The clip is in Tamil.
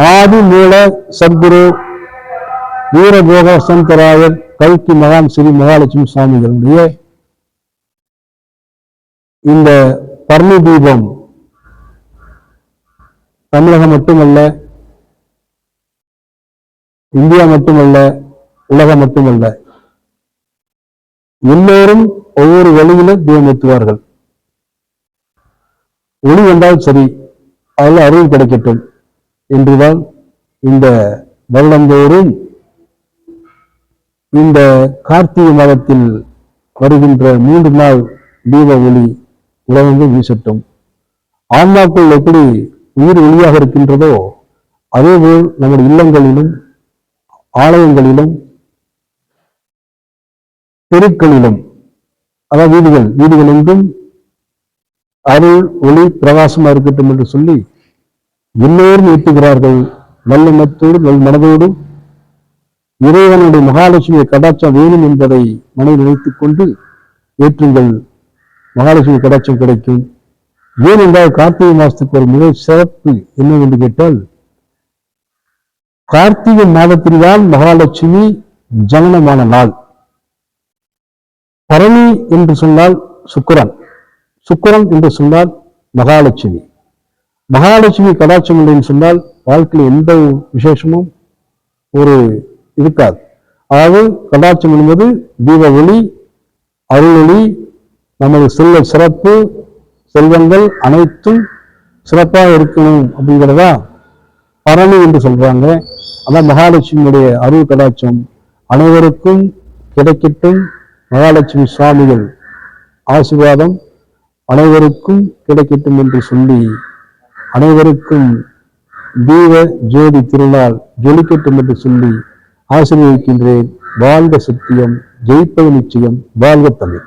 ஆதி மூல சத்குரு வீரபோக சந்தராயர் கல்கி மகான் ஸ்ரீ மகாலட்சுமி சுவாமிகளுடைய இந்த பர்ணி தீபம் தமிழகம் மட்டுமல்ல இந்தியா மட்டுமல்ல உலகம் மட்டுமல்ல எல்லோரும் ஒவ்வொரு வழியில தீபம் ஏற்றுவார்கள். ஒளி வந்தால் சரி அதில் அறிவு கிடைக்கட்டும். என்றுதான் இந்த வருடந்தோறும் இந்த கார்த்திகை மாதத்தில் வருகின்ற மூன்று நாள் தீப ஒளி உலகங்கள் வீசட்டும். ஆன்மாக்குள் எப்படி உயிர் ஒளியாக இருக்கின்றதோ அதேபோல் நம்முடைய இல்லங்களிலும் ஆலயங்களிலும் தெருக்களிலும் அதாவது வீடுகள் வீடுகள் எங்கும் அருள் ஒளி பிரகாசமா இருக்கட்டும் என்று சொல்லி எல்லோரும் ஏற்றுகிறார்கள். நல்லெண்ணத்தோடு நல் மனதோடு. இறைவனுடைய மகாலட்சுமியை கடாட்சம் வேணும் என்பதை மனதில் நினைத்துக் கொண்டு ஏற்றுங்கள். மகாலட்சுமி கடாட்சம் கிடைக்கும். ஏனென்றால் கார்த்திகை மாதத்துக்கு ஒரு மிக சிறப்பு என்னவென்று கேட்டால் கார்த்திகை மாதத்தில்தான் மகாலட்சுமி ஜனனமான நாள். பரணி என்று சொன்னால் சுக்கிரன். சுக்கரன் என்று சொன்னால் மகாலட்சுமி. மகாலட்சுமி கடாட்சம் இல்லைன்னு சொன்னால் வாழ்க்கையில் எந்த விசேஷமும் ஒரு இருக்காது. அதாவது கடாட்சம் என்பது தீப ஒளி அருளொளி நமது செல்வ சிறப்பு செல்வங்கள் அனைத்தும் சிறப்பாக இருக்கணும் அப்படிங்கிறதா பரணி என்று சொல்றாங்க. அதான் மகாலட்சுமியுடைய அருள் கடாட்சம். அனைவருக்கும் கிடைக்கட்டும் மகாலட்சுமி சுவாமிகள் ஆசீர்வாதம். அனைவருக்கும் கிடைக்கட்டும் என்று சொல்லி அனைவருக்கும் தீப ஜோதி திருநாள் ஜொலிக்கட்டும் என்று சொல்லி ஆசீர்வதிக்கின்றேன். வாழ்க சத்தியம் ஜெயிப்பது நிச்சயம். வாழ்க தமிழ்.